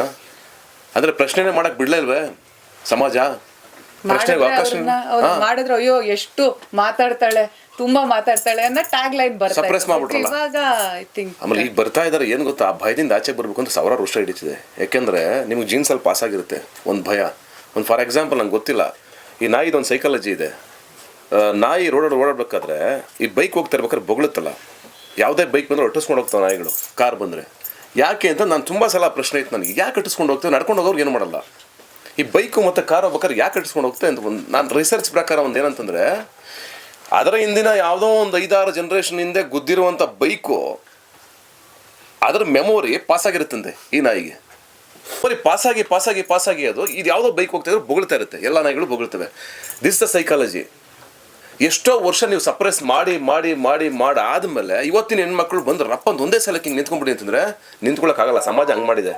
ಅಂದರೆ ಪ್ರಶ್ನೆನೇ ಮಾಡಕ್ಕೆ ಬಿಡಲೇ ಇಲ್ವೇ? ಸಮಾಜ? ಪ್ರಶ್ನೆಗೆ ಅವಕಾಶ ಮಾಡಿದ್ರೆ ಅಯ್ಯೋ ಎಷ್ಟು ಮಾತಾಡ್ತಾಳೆ? ತುಂಬಾ ಮಾತಾಡ್ತಾಳೆ ಅನ್ನೋ ಟ್ಯಾಗ್ ಲೈನ್ ಬರ್ತಾ Suppress ಇತ್ತು. ಮಾಡ್ಬಿಟ್ರಲ್ಲ. ಇವಾಗ ಐ ಥಿಂಕ್ ಆಮೇಲೆ ಈಗ ಬರ್ತಾ ಇದ್ದಾರೆ ಏನು ಗೊತ್ತಾ? ಆ ಭಯದಿಂದ ಆಚೆ ಬರಬೇಕು ಅಂತ ಸಾವಿರಾರು ವರ್ಷ ಹಿಡಿತಿದೆ. ಯಾಕೆಂದರೆ ನಿಮ್ಗೆ ಜೀನ್ಸಲ್ಲಿ ಪಾಸ್ ಆಗಿರುತ್ತೆ ಒಂದು ಭಯ. ಒಂದು ಫಾರ್ ಎಕ್ಸಾಂಪಲ್ ನಂಗೆ ಗೊತ್ತಿಲ್ಲ ಈ ನಾಯಿದೊಂದು ಸೈಕಾಲಜಿ ಇದೆ. ಆ, ನಾಯಿ ರೋಡ್ ಓಡಾಡ್ಬೇಕಾದ್ರೆ ಈ ಬೈಕ್ ಹೋಗ್ತಾ ಇರ್ಬೇಕಾದ್ರೆ ಬೊಗಳುತ್ತಲ್ಲ ಯಾವುದೇ ಬೈಕ್ ಬಂದ್ರೆ ಒಟ್ಟಿಸ್ಕೊಂಡು ಹೋಗ್ತಾವೆ ನಾಯಿಗಳು ಕಾರ್ ಬಂದರೆ. ಯಾಕೆ ಅಂತ ನಾನು ತುಂಬ ಸಲ ಪ್ರಶ್ನೆ ಇತ್ತು ನನಗೆ ಯಾಕೆ ಅಟ್ಟಿಸ್ಕೊಂಡು ಹೋಗ್ತೇವೆ? ನಡ್ಕೊಂಡು ಹೋಗೋರು ಏನು ಮಾಡಲ್ಲ? ಈ ಬೈಕು ಮತ್ತು ಕಾರ್ ಹೋಗ್ಬೇಕಾದ್ರೆ ಯಾಕೆ ಅಟ್ಟಿಸ್ಕೊಂಡು ಹೋಗ್ತೇವೆ ಅಂತ ಒಂದು ನಾನು ರಿಸರ್ಚ್ ಪ್ರಕಾರ ಒಂದು ಏನಂತಂದರೆ ಅದರ ಹಿಂದಿನ ಯಾವುದೋ ಒಂದು ಐದಾರು ಜನರೇಷನ್ ಹಿಂದೆ ಗುದ್ದಿರುವಂಥ ಬೈಕು, ಅದರ ಮೆಮೊರಿ ಪಾಸಾಗಿರುತ್ತಂತೆ ಈ ನಾಯಿಗೆ. ಬರೀ ಪಾಸಾಗಿ ಪಾಸಾಗಿ ಪಾಸಾಗಿ ಅದು ಇದು ಯಾವುದೋ ಬೈಕ್ ಹೋಗ್ತಾ ಇದ್ರೆ ಬೊಗಳ್ತಾ ಇರುತ್ತೆ. ಎಲ್ಲ ನಾಯಿಗಳು ಬೊಗಳ್ತವೆ. ದಿಸ್ ದ ಸೈಕಾಲಜಿ ಎಷ್ಟೋ ವರ್ಷ ನೀವು ಸಪ್ರೆಸ್ ಮಾಡಿ ಮಾಡಿ ಮಾಡಿ ಮಾಡಿ ಆದಮೇಲೆ ಇವತ್ತಿನ ಹೆಣ್ಮಕ್ಳು ಬಂದು ರಪ್ಪಂದು ಒಂದೇ ಸಲಕ್ಕೆ ಹಿಂಗೆ ನಿಂತ್ಕೊಂಡ್ಬಿಡಿ ಅಂತಂದರೆ ನಿಂತ್ಕೊಳ್ಳೋಕ್ಕಾಗಲ್ಲ ಸಮಾಜ ಹಂಗೆ ಮಾಡಿದೆ.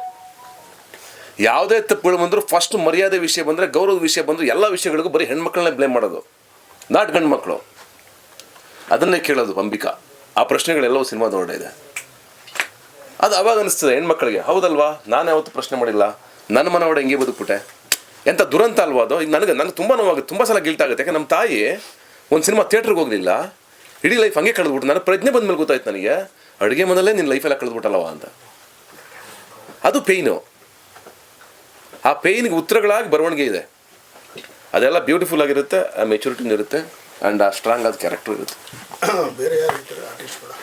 ಯಾವುದೇ ತಪ್ಪುಗಳು ಬಂದರೂ ಫಸ್ಟ್ ಮರ್ಯಾದೆ ವಿಷಯ ಬಂದರೆ ಗೌರವದ ವಿಷಯ ಬಂದರೂ ಎಲ್ಲ ವಿಷಯಗಳಿಗೂ ಬರೀ ಹೆಣ್ಮಕ್ಳನ್ನೇ ಬ್ಲೇಮ್ ಮಾಡೋದು. ನಾಟ್ ಗಂಡು ಮಕ್ಕಳು ಅದನ್ನೇ ಕೇಳೋದು ಅಂಬಿಕಾ. ಆ ಪ್ರಶ್ನೆಗಳೆಲ್ಲವೂ ಸಿನಿಮಾದೊಳಗಡೆ ಇದೆ. ಅದು ಅವಾಗ ಅನಿಸ್ತದೆ, ಹೆಣ್ಮಕ್ಳಿಗೆ, ಹೌದಲ್ವಾ? ನಾನು ಯಾವತ್ತೂ ಪ್ರಶ್ನೆ ಮಾಡಿಲ್ಲ. ನನ್ನ ಮನ ಒಡೆ ಹೆಂಗೆ ಬದುಕ್ಬಿಟ್ಟೆ? ಎಂಥ ದುರಂತ ಅಲ್ವಾ ಅದು? ಈಗ ನನಗೆ ನನಗೆ ತುಂಬ ನೋವಾಗುತ್ತೆ, ತುಂಬ ಸಲ ಗಿಲ್ಟ್ ಆಗುತ್ತೆ. ಯಾಕೆ ನಮ್ಮ ತಾಯಿ ಒಂದು ಸಿನಿಮಾ ಥಿಯೇಟ್ರಿಗೆ ಹೋಗಲಿಲ್ಲ. ಇಡೀ ಲೈಫ್ ಹಂಗೆ ಕಳೆದ್ಬಿಟ್ಟು ನಾನು ಪ್ರಜ್ಞೆ ಬಂದ ಮೇಲೆ ಗೊತ್ತಾಯ್ತು ನನಗೆ, ಅಡುಗೆ ಮನೆಯಲ್ಲೇ ನಿನ್ನ ಲೈಫೆಲ್ಲ ಕಳೆದ್ಬಿಟ್ಟಲ್ಲವ ಅಂತ. ಅದು ಪೇಯ್ನು ಆ ಪೇಯ್ನಿಗೆ ಉತ್ತರಗಳಾಗಿ ಬರವಣಿಗೆ ಇದೆ. ಅದೆಲ್ಲ ಬ್ಯೂಟಿಫುಲ್ ಆಗಿರುತ್ತೆ, ಆ ಮೆಚುರಿಟಿನೂ ಇರುತ್ತೆ. ಆ್ಯಂಡ್ ಆ ಸ್ಟ್ರಾಂಗ್ ಆದ ಕ್ಯಾರೆಕ್ಟರ್ ಇರುತ್ತೆ ಬೇರೆ ಯಾರು ಇರ್ತಾರೆ ಆರ್ಟಿಸ್ಟ್ಗಳು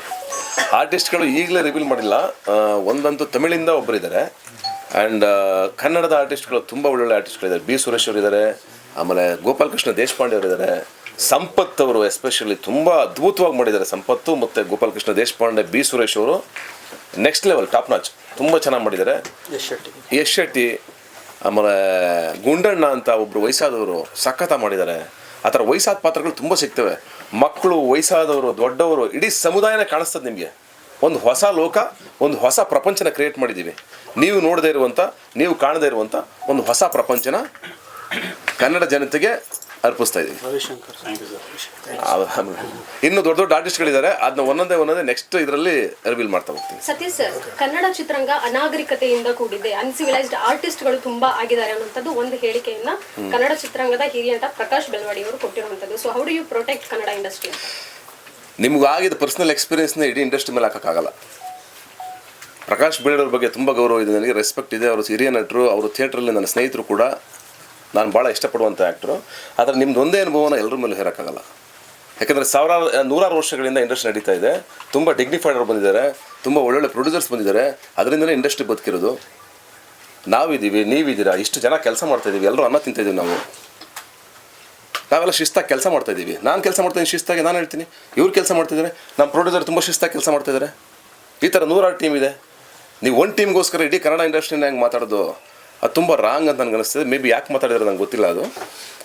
ಆರ್ಟಿಸ್ಟ್ಗಳು ಈಗಲೇ ರಿವೀಲ್ ಮಾಡಿಲ್ಲ. ಒಂದಂತೂ ತಮಿಳಿಂದ ಒಬ್ಬರಿದ್ದಾರೆ ಆ್ಯಂಡ್ ಕನ್ನಡದ ಆರ್ಟಿಸ್ಟ್ಗಳು ತುಂಬ ಒಳ್ಳೊಳ್ಳೆ ಆರ್ಟಿಸ್ಟ್ಗಳಿದ್ದಾರೆ ಬಿ ಸುರೇಶ್ ಅವರು ಇದ್ದಾರೆ. ಆಮೇಲೆ ಗೋಪಾಲಕೃಷ್ಣ ದೇಶಪಾಂಡೆ ಅವರು ಇದ್ದಾರೆ. ಸಂಪತ್ ಅವರು ಎಸ್ಪೆಷಲಿ ತುಂಬ ಅದ್ಭುತವಾಗಿ ಮಾಡಿದ್ದಾರೆ ಸಂಪತ್ತು ಮತ್ತು ಗೋಪಾಲಕೃಷ್ಣ ದೇಶಪಾಂಡೆ ಬಿ ಸುರೇಶ್ ಅವರು. ನೆಕ್ಸ್ಟ್ ಲೆವೆಲ್ ಟಾಪ್ ನಾಚ್ ತುಂಬ ಚೆನ್ನಾಗಿ ಮಾಡಿದ್ದಾರೆ. ಯಶ್ ಶೆಟ್ಟಿ. ಯಶ್ ಶೆಟ್ಟಿ ಆಮೇಲೆ ಗುಂಡಣ್ಣ ಅಂತ ಒಬ್ಬರು ವಯಸ್ಸಾದವರು ಸಖತ ಮಾಡಿದ್ದಾರೆ. ಆ ಥರ ವಯಸ್ಸಾದ ಪಾತ್ರಗಳು ತುಂಬ ಸಿಗ್ತವೆ. ಮಕ್ಕಳು, ವಯಸ್ಸಾದವರು, ದೊಡ್ಡವರು, ಇಡೀ ಸಮುದಾಯನೇ ಕಾಣಿಸ್ತದೆ ನಿಮಗೆ. ಒಂದು ಹೊಸ ಲೋಕ, ಒಂದು ಹೊಸ ಪ್ರಪಂಚನ ಕ್ರಿಯೇಟ್ ಮಾಡಿದ್ದೀವಿ. ನೀವು ನೋಡದೇ ಇರುವಂಥ, ನೀವು ಕಾಣದೇ ಇರುವಂಥ ಒಂದು ಹೊಸ ಪ್ರಪಂಚನ ಕನ್ನಡ ಜನತೆಗೆ ಅರ್ಪಿಸ್ತಾ ಇದ್ದೀವಿ ಆಮೇಲೆ ಇನ್ನು ದೊಡ್ಡ ದೊಡ್ಡ ಆರ್ಟಿಸ್ಟ್ಗಳಿದ್ದಾರೆ ಅದನ್ನ ಒಂದೊಂದೇ ಒಂದೊಂದೇ ನೆಕ್ಸ್ಟ್ ಇದರಲ್ಲಿ ರಿವೀಲ್ ಮಾಡ್ತಾ ಹೋಗ್ತೀನಿ. ಸತೀಶ್ ಸರ್ ಕನ್ನಡ ಚಿತ್ರರಂಗ ಅನಾಗರಿಕತೆಯಿಂದ ಕೂಡಿದೆ. ಅನ್ಸಿವಿಲೈಸ್ಡ್ ಆರ್ಟಿಸ್ಟ್ಗಳು ತುಂಬಾ ಆಗಿದ್ದಾರೆ ಅನ್ನುವಂಥದ್ದು ಒಂದು ಹೇಳಿಕೆಯನ್ನ ಕನ್ನಡ ಚಿತ್ರರಂಗದ ಹಿರಿಯ ನಟ ಪ್ರಕಾಶ್ ಬೆಳವಾಡಿ ಅವರು ಕೊಟ್ಟಿರುವಂತದ್ದು so how do you protect Kannada industry ಅಂತ ನಿಮ್ಗೆ ಆಗಿದ ಪರ್ಸನಲ್ ಎಕ್ಸ್ಪೀರಿಯನ್ಸ್ನ ಇಡೀ ಇಂಡಸ್ಟ್ರಿ ಮೇಲೆ ಹಾಕೋಕ್ಕಾಗಲ್ಲ ಪ್ರಕಾಶ್ ಬೇಳವ್ರ ಬಗ್ಗೆ ತುಂಬ ಗೌರವ ಇದೆ. ನನಗೆ ರೆಸ್ಪೆಕ್ಟ್ ಇದೆ. ಅವರು ಹಿರಿಯ ನಟರು ಅವರು ಥಿಯೇಟ್ರಲ್ಲಿ ನನ್ನ ಸ್ನೇಹಿತರು ಕೂಡ. ನಾನು ಭಾಳ ಇಷ್ಟಪಡುವಂಥ ಆ್ಯಕ್ಟ್ರು ಆದರೆ ನಿಮ್ದು ಒಂದೇ ಅನುಭವನ ಎಲ್ಲರ ಮೇಲೆ ಹೇರೋಕ್ಕಾಗಲ್ಲ. ಯಾಕಂದರೆ ಸಾವಿರಾರು ನೂರಾರು ವರ್ಷಗಳಿಂದ ಇಂಡಸ್ಟ್ರಿ ನಡೀತಾ ಇದೆ. ತುಂಬ ಡಿಗ್ನಿಫೈಡ್ ಅವರು ಬಂದಿದ್ದಾರೆ. ತುಂಬ ಒಳ್ಳೊಳ್ಳೆ ಪ್ರೊಡ್ಯೂಸರ್ಸ್ ಬಂದಿದ್ದಾರೆ. ಅದರಿಂದಲೇ ಇಂಡಸ್ಟ್ರಿ ಬದುಕಿರೋದು. ನಾವಿದ್ದೀವಿ, ನೀವಿದ್ದೀರಾ, ಇಷ್ಟು ಜನ ಕೆಲಸ ಮಾಡ್ತಾ ಇದ್ದೀವಿ ಎಲ್ಲರೂ ಅನ್ನ ತಿಂತಾಯಿದ್ದೀವಿ ನಾವು. ನಾವೆಲ್ಲ ಶಿಸ್ತಾಗಿ ಕೆಲಸ ಮಾಡ್ತಾ ಇದ್ದೀವಿ ನಾನು ಕೆಲಸ ಮಾಡ್ತೀನಿ ಶಿಸ್ತಾಗಿ, ನಾನು ಹೇಳ್ತೀನಿ. ಇವ್ರು ಕೆಲಸ ಮಾಡ್ತಿದ್ದಾರೆ ನಮ್ಮ ಪ್ರೊಡ್ಯೂಸರ್ ತುಂಬ ಶಿಸ್ತಾಗಿ ಕೆಲಸ ಮಾಡ್ತಿದ್ದಾರೆ ಈ ಥರ ನೂರಾರು ಟೀಮ್ ಇದೆ. ನೀವು ಒಂದು ಟೀಮ್ಗೋಸ್ಕರ ಇಡೀ ಕನ್ನಡ ಇಂಡಸ್ಟ್ರಿನ ಹೆಂಗೆ ಮಾತಾಡೋದು? ಅದು ತುಂಬ ರಾಂಗ್ ಅಂತ ನನಗೆ ಅನಿಸ್ತದೆ. ಮೇ ಬಿ ಯಾಕೆ ಮಾತಾಡಿದ್ರೆ ನಂಗೆ ಗೊತ್ತಿಲ್ಲ ಅದು.